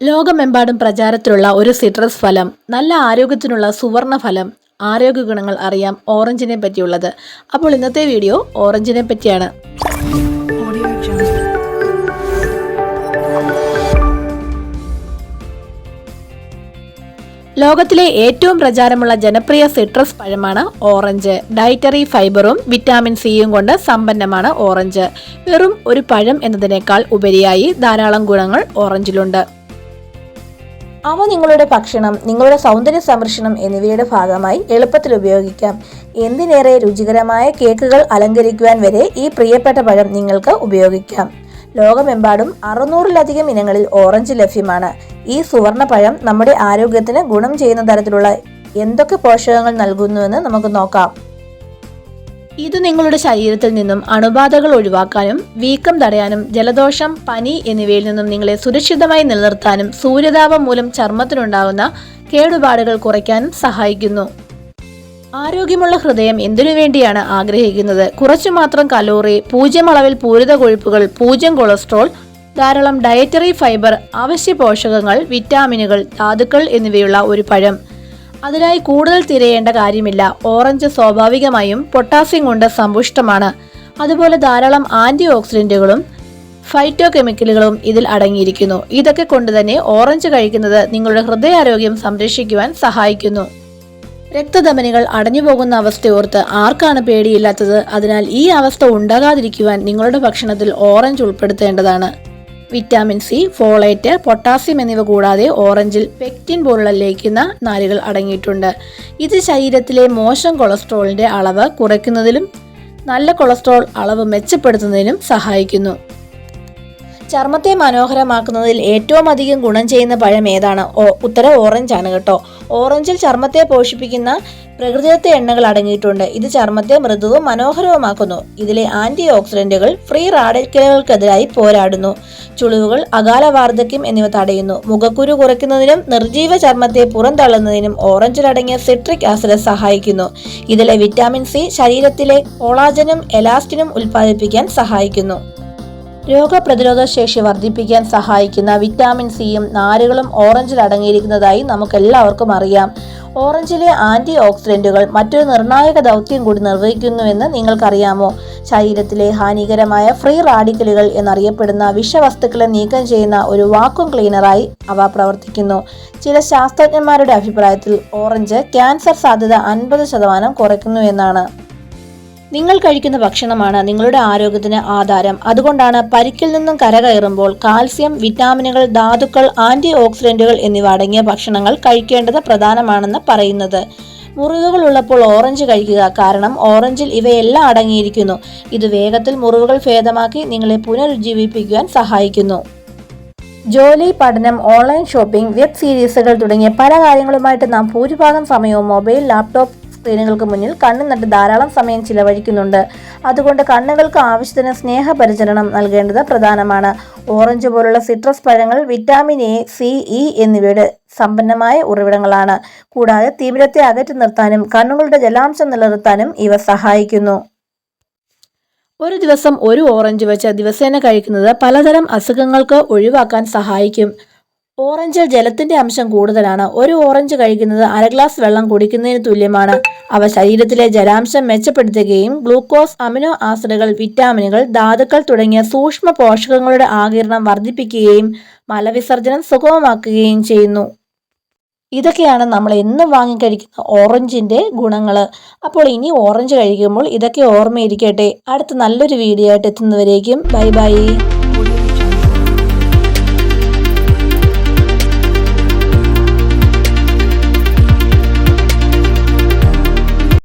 ലോകമെമ്പാടും പ്രചാരത്തിലുള്ള ഒരു സിട്രസ് ഫലം നല്ല ആരോഗ്യത്തിനുള്ള സുവർണ ഫലം ആരോഗ്യ ഗുണങ്ങൾ അറിയാം ഓറഞ്ചിനെ പറ്റിയുള്ളത്. അപ്പോൾ ഇന്നത്തെ വീഡിയോ ഓറഞ്ചിനെ പറ്റിയാണ്. ലോകത്തിലെ ഏറ്റവും പ്രചാരമുള്ള ജനപ്രിയ സിട്രസ് പഴമാണ് ഓറഞ്ച്. ഡയറ്ററി ഫൈബറും വിറ്റാമിൻ സിയും കൊണ്ട് സമ്പന്നമാണ് ഓറഞ്ച്. വെറും ഒരു പഴം എന്നതിനേക്കാൾ ഉപരിയായി ധാരാളം ഗുണങ്ങൾ ഓറഞ്ചിലുണ്ട്. അവ നിങ്ങളുടെ ഭക്ഷണം നിങ്ങളുടെ സൗന്ദര്യ സംരക്ഷണം എന്നിവയുടെ ഭാഗമായി എളുപ്പത്തിൽ ഉപയോഗിക്കാം. എന്തിനേറെ രുചികരമായ കേക്കുകൾ അലങ്കരിക്കുവാൻ വരെ ഈ പ്രിയപ്പെട്ട പഴം നിങ്ങൾക്ക് ഉപയോഗിക്കാം. ലോകമെമ്പാടും അറുന്നൂറിലധികം ഇനങ്ങളിൽ ഓറഞ്ച് ലഭ്യമാണ്. ഈ സുവർണ പഴം നമ്മുടെ ആരോഗ്യത്തിന് ഗുണം ചെയ്യുന്ന തരത്തിലുള്ള എന്തൊക്കെ പോഷകങ്ങൾ നൽകുന്നുവെന്ന് നമുക്ക് നോക്കാം. ഇത് നിങ്ങളുടെ ശരീരത്തിൽ നിന്നും അണുബാധകൾ ഒഴിവാക്കാനും വീക്കം തടയാനും ജലദോഷം പനി എന്നിവയിൽ നിന്നും നിങ്ങളെ സുരക്ഷിതമായി നിലനിർത്താനും സൂര്യതാപം മൂലം ചർമ്മത്തിനുണ്ടാകുന്ന കേടുപാടുകൾ കുറയ്ക്കാനും സഹായിക്കുന്നു. ആരോഗ്യമുള്ള ഹൃദയം എന്തിനു വേണ്ടിയാണ് ആഗ്രഹിക്കുന്നത്? കുറച്ചു മാത്രം കലോറി പൂജ്യം അളവിൽ പൂരിത കൊഴുപ്പുകൾ പൂജ്യം കൊളസ്ട്രോൾ ധാരാളം ഡയറ്ററി ഫൈബർ അവശ്യ പോഷകങ്ങൾ വിറ്റാമിനുകൾ ധാതുക്കൾ എന്നിവയുള്ള ഒരു പഴം. അതിനായി കൂടുതൽ തിരയേണ്ട കാര്യമില്ല. ഓറഞ്ച് സ്വാഭാവികമായും പൊട്ടാസ്യം കൊണ്ട് സമ്പുഷ്ടമാണ്. അതുപോലെ ധാരാളം ആന്റി ഓക്സിഡന്റുകളും ഫൈറ്റോ കെമിക്കലുകളും ഇതിൽ അടങ്ങിയിരിക്കുന്നു. ഇതൊക്കെ കൊണ്ട് തന്നെ ഓറഞ്ച് കഴിക്കുന്നത് നിങ്ങളുടെ ഹൃദയാരോഗ്യം സംരക്ഷിക്കുവാൻ സഹായിക്കുന്നു. രക്തധമനികൾ അടഞ്ഞുപോകുന്ന അവസ്ഥയോർത്ത് ആർക്കാണ് പേടിയില്ലാത്തത്? അതിനാൽ ഈ അവസ്ഥ ഉണ്ടാകാതിരിക്കുവാൻ നിങ്ങളുടെ ഭക്ഷണത്തിൽ ഓറഞ്ച് ഉൾപ്പെടുത്തേണ്ടതാണ്. വിറ്റാമിൻ സി ഫോളേറ്റ് പൊട്ടാസ്യം എന്നിവ കൂടാതെ ഓറഞ്ചിൽ പെക്റ്റിൻ പോലുള്ള ലയിക്കുന്ന നാരുകൾ അടങ്ങിയിട്ടുണ്ട്. ഇത് ശരീരത്തിലെ മോശം കൊളസ്ട്രോളിന്റെ അളവ് കുറയ്ക്കുന്നതിലും നല്ല കൊളസ്ട്രോൾ അളവ് മെച്ചപ്പെടുത്തുന്നതിനും സഹായിക്കുന്നു. ചർമ്മത്തെ മനോഹരമാക്കുന്നതിൽ ഏറ്റവും അധികം ഗുണം ചെയ്യുന്ന പഴം ഏതാണ്? ഉത്തരം ഓറഞ്ച് ആണ് കേട്ടോ. ഓറഞ്ചിൽ ചർമ്മത്തെ പോഷിപ്പിക്കുന്ന പ്രകൃതിദത്ത എണ്ണകൾ അടങ്ങിയിട്ടുണ്ട്. ഇത് ചർമ്മത്തെ മൃദുവും മനോഹരവുമാക്കുന്നു. ഇതിലെ ആന്റി ഓക്സിഡന്റുകൾ ഫ്രീ റാഡിക്കലുകൾക്കെതിരായി പോരാടുന്നു. ചുളിവുകൾ അകാല വാർദ്ധക്യം എന്നിവ തടയുന്നു. മുഖക്കുരു കുറയ്ക്കുന്നതിനും നിർജീവ ചർമ്മത്തെ പുറന്തള്ളുന്നതിനും ഓറഞ്ചിലടങ്ങിയ സിട്രിക് ആസിഡ് സഹായിക്കുന്നു. ഇതിലെ വിറ്റാമിൻ സി ശരീരത്തിലെ കോളാജനും എലാസ്റ്റിനും ഉൽപ്പാദിപ്പിക്കാൻ സഹായിക്കുന്നു. രോഗപ്രതിരോധ ശേഷി വർദ്ധിപ്പിക്കാൻ സഹായിക്കുന്ന വിറ്റാമിൻ സിയും നാരുകളും ഓറഞ്ചിൽ അടങ്ങിയിരിക്കുന്നതായി നമുക്കെല്ലാവർക്കും അറിയാം. ഓറഞ്ചിലെ ആന്റി ഓക്സിഡന്റുകൾ മറ്റൊരു നിർണായക ദൗത്യം കൂടി നിർവഹിക്കുന്നുവെന്ന് നിങ്ങൾക്കറിയാമോ? ശരീരത്തിലെ ഹാനികരമായ ഫ്രീ റാഡിക്കലുകൾ എന്നറിയപ്പെടുന്ന വിഷവസ്തുക്കളെ നീക്കം ചെയ്യുന്ന ഒരു വാക്വം ക്ലീനറായി അവ പ്രവർത്തിക്കുന്നു. ചില ശാസ്ത്രജ്ഞന്മാരുടെ അഭിപ്രായത്തിൽ ഓറഞ്ച് ക്യാൻസർ സാധ്യത അൻപത് ശതമാനം കുറയ്ക്കുന്നു എന്നാണ് നിങ്ങൾ കഴിക്കുന്ന ഭക്ഷണമാണ് നിങ്ങളുടെ ആരോഗ്യത്തിന് ആധാരം. അതുകൊണ്ടാണ് പരിക്കിൽ നിന്നും കരകയറുമ്പോൾ കാൽസ്യം വിറ്റാമിനുകൾ ധാതുക്കൾ ആന്റി ഓക്സിഡന്റുകൾ എന്നിവ അടങ്ങിയ ഭക്ഷണങ്ങൾ കഴിക്കേണ്ടത് പ്രധാനമാണെന്ന് പറയുന്നത്. മുറിവുകൾ ഉള്ളപ്പോൾ ഓറഞ്ച് കഴിക്കുക. കാരണം ഓറഞ്ചിൽ ഇവയെല്ലാം അടങ്ങിയിരിക്കുന്നു. ഇത് വേഗത്തിൽ മുറിവുകൾ ഭേദമാക്കി നിങ്ങളെ പുനരുജ്ജീവിപ്പിക്കുവാൻ സഹായിക്കുന്നു. ജോലി പഠനം ഓൺലൈൻ ഷോപ്പിംഗ് വെബ് സീരീസുകൾ തുടങ്ങിയ പല കാര്യങ്ങളുമായിട്ട് നാം ഭൂരിഭാഗം സമയവും മൊബൈൽ ലാപ്ടോപ്പ് സ്ക്രീനുകൾക്ക് മുന്നിൽ കണ്ണു നട്ട് ധാരാളം സമയം ചിലവഴിക്കുന്നുണ്ട്. അതുകൊണ്ട് കണ്ണുകൾക്ക് ആവശ്യത്തിന് സ്നേഹപരിചരണം നൽകേണ്ടത് പ്രധാനമാണ്. ഓറഞ്ച് പോലുള്ള സിട്രസ് പഴങ്ങൾ വിറ്റാമിൻ എ സി ഇ എന്നിവയുടെ സമ്പന്നമായ ഉറവിടങ്ങളാണ്. കൂടാതെ തീവ്രത്തെ അകറ്റി നിർത്താനും കണ്ണുകളുടെ ജലാംശം നിലനിർത്താനും ഇവ സഹായിക്കുന്നു. ഒരു ദിവസം ഒരു ഓറഞ്ച് വെച്ച് ദിവസേന കഴിക്കുന്നത് പലതരം അസുഖങ്ങൾക്ക് ഒഴിവാക്കാൻ സഹായിക്കും. ഓറഞ്ചിൽ ജലത്തിന്റെ അംശം കൂടുതലാണ്. ഒരു ഓറഞ്ച് കഴിക്കുന്നത് അര ഗ്ലാസ് വെള്ളം കുടിക്കുന്നതിന് തുല്യമാണ്. അവ ശരീരത്തിലെ ജലാംശം മെച്ചപ്പെടുത്തുകയും ഗ്ലൂക്കോസ് അമിനോ ആസിഡുകൾ വിറ്റാമിനുകൾ ധാതുക്കൾ തുടങ്ങിയ സൂക്ഷ്മ പോഷകങ്ങളുടെ ആകിരണം വർദ്ധിപ്പിക്കുകയും മലവിസർജനം സുഗമമാക്കുകയും ചെയ്യുന്നു. ഇതൊക്കെയാണ് നമ്മൾ എന്നും വാങ്ങിക്കഴിക്കുന്ന ഓറഞ്ചിന്റെ ഗുണങ്ങൾ. അപ്പോൾ ഇനി ഓറഞ്ച് കഴിക്കുമ്പോൾ ഇതൊക്കെ ഓർമ്മയിരിക്കട്ടെ. അടുത്ത നല്ലൊരു വീഡിയോ ആയിട്ട് എത്തുന്നവരേക്കും ബൈ ബൈ.